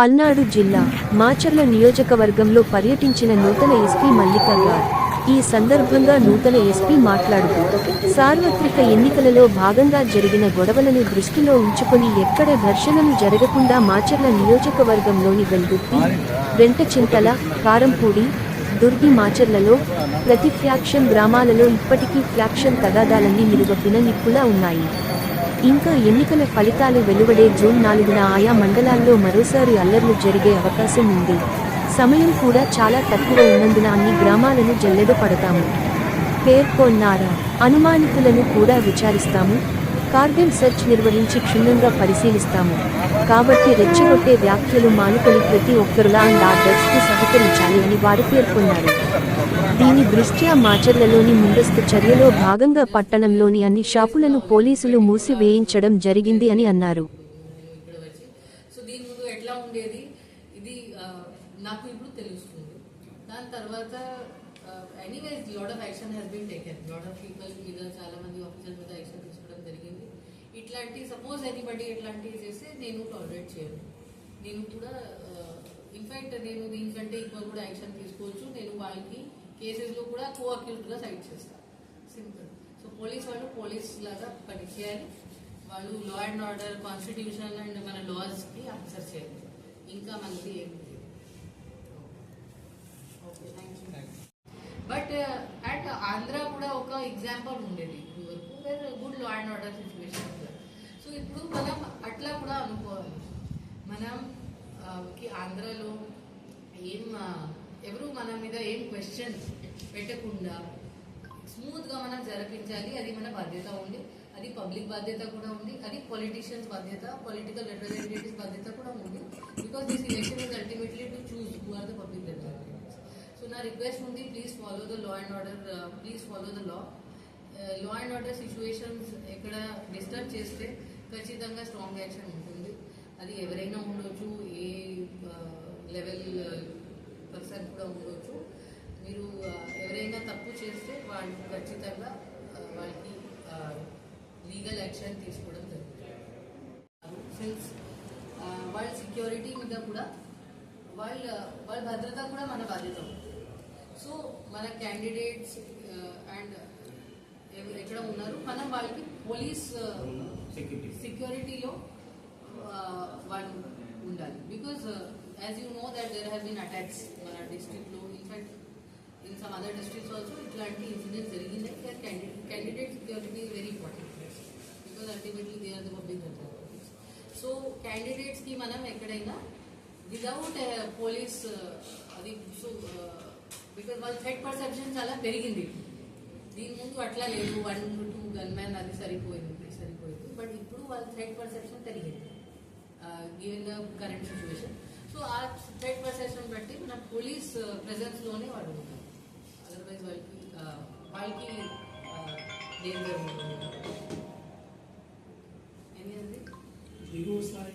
పల్నాడు జిల్లా మాచర్ల నియోజకవర్గంలో పర్యటించిన నూతన ఎస్పీ మల్లిక గారు. ఈ సందర్భంగా నూతన ఎస్పీ మాట్లాడుతూ సార్వత్రిక ఎన్నికలలో భాగంగా జరిగిన గొడవలను దృష్టిలో ఉంచుకొని ఎక్కడ ఘర్షణలు జరగకుండా మాచర్ల నియోజకవర్గంలోని వెల్గుర్తి వెంటచింతల కారంపూడి దుర్గి మాచర్లలో ప్రతి ఫ్యాక్షన్ గ్రామాలలో ఇప్పటికీ ఫ్యాక్షన్ తగాదాలన్నీ నిలువపిన నిప్పులా ఉన్నాయి. ఇంకా ఎన్నికల ఫలితాలు వెలువడే జూన్ నాలుగున ఆయా మండలాల్లో మరోసారి అల్లర్లు జరిగే అవకాశం ఉంది. సమయం కూడా చాలా తక్కువ ఉన్నందున అన్ని గ్రామాలను జల్లెడ పడతాము. పేర్కొన్నారా? అనుమానితులను కూడా విచారిస్తాము. కార్డన్ సెర్చ్ నిర్వహించి క్షుణ్ణంగా పరిశీలిస్తాము. కాబట్టి రెచ్చగొట్టే వ్యాఖ్యలు మానుకొని ప్రతి ఒక్కరులా అండ్ ఆర్డర్స్కు సహకరించాలి అని వారు పేర్కొన్నారు. దీని దృష్ట్యా మాచర్లలోని ముందస్తు చర్యలో భాగంగా పట్టణంలోని అన్ని షాపులను పోలీసులు మూసివేయించడం జరిగింది అని అన్నారు. ఇది నాకు ఇప్పుడు తెలుస్తుంది. దాని తర్వాత anyways lot of action has been taken lot of people మీద చాలా మంది ఆఫీసర్ మీద యాక్షన్ తీసుకోవడం జరిగింది. ఇట్లాంటి సపోజ్ ఎనీబడి ఇట్లాంటివి చేస్తే నేను టాలరేట్ చేయను. నేను కూడా uh, ఇన్ఫాక్ట్ నేను దీనికంటే ఎక్కువ కూడా యాక్షన్ తీసుకోవచ్చు. నేను వాళ్ళకి కేసెస్లో కూడా కో గా సైడ్ చేస్తాను సింపుల్ సో పోలీస్ వాళ్ళు పోలీస్ లాగా పనిచేయాలి. వాళ్ళు law and order constitution and మన లాస్కి ఆన్సర్ చేయాలి. ఇంకా మనకి ఏం లేదు okay thank you at at Andhra కూడా ఒక ఎగ్జాంపుల్ ఉండేది. ఇప్పుడు వరకు where good law and order situation so ఇప్పుడు మనం అట్లా కూడా అనుకోవాలి. మనం కి ఆంధ్రలో ఏం ఎవరు మన మీద ఏం క్వశ్చన్స్ పెట్టకుండా స్మూత్గా మనం జరిపించాలి. అది మన బాధ్యత ఉంది. అది పబ్లిక్ బాధ్యత కూడా ఉంది. అది పొలిటీషియన్స్ బాధ్యత పొలిటికల్ రిప్రజెంటేటివ్స్ బాధ్యత కూడా ఉంది. Because this election is ultimately to choose who are the public representative నా రిక్వెస్ట్ ఉంది please follow the law and order please follow the law law and order situations ఎక్కడ డిస్టర్బ్ చేస్తే ఖచ్చితంగా strong action ఉంటుంది. అది ఎవరైనా ఉండొచ్చు ఏ uh, లెవెల్ పర్సన్ uh, కూడా ఉండొచ్చు. మీరు uh, ఎవరైనా తప్పు చేస్తే వాళ్ళు ఖచ్చితంగా వాళ్ళకి లీగల్ యాక్షన్ తీసుకోవడం జరుగుతుంది. సిన్స్ వాళ్ళ సెక్యూరిటీ మీద కూడా వాళ్ళ వాళ్ళ భద్రత కూడా మన బాధ్యత. సో మన క్యాండిడేట్స్ అండ్ ఎక్కడ ఉన్నారు? మనం వాళ్ళకి పోలీస్ సెక్యూరిటీలో వాళ్ళు ఉండాలి. Because as you know that there have been attacks మన డిస్ట్రిక్ట్లో in fact in some other districts also ఇట్లాంటి ఇన్సిడెంట్స్ జరిగింది. Candidate security very important because ultimately they are the public so క్యాండిడేట్స్కి మనం ఎక్కడైనా విదౌట్ పోలీస్ అది సో వాళ్ళ threat perception చాలా పెరిగింది దీని ముందు అట్లా లేదు వన్ టూ గన్ మ్యాన్ అది సరిపోయింది సరిపోయింది బట్ ఇప్పుడు వాళ్ళ థ్రెట్ పర్సెప్షన్ పెరిగింది given the current situation so ఆ థ్రెట్ పర్సెప్షన్ బట్టి మన పోలీస్ ప్రెజెన్స్ లోనే వాడు ఉంటారు అదర్వైజ్ వాళ్ళకి uh, వాళ్ళకి డేంజర్ ఉంటుంది ఎనీ అది దిగువ స్థాయి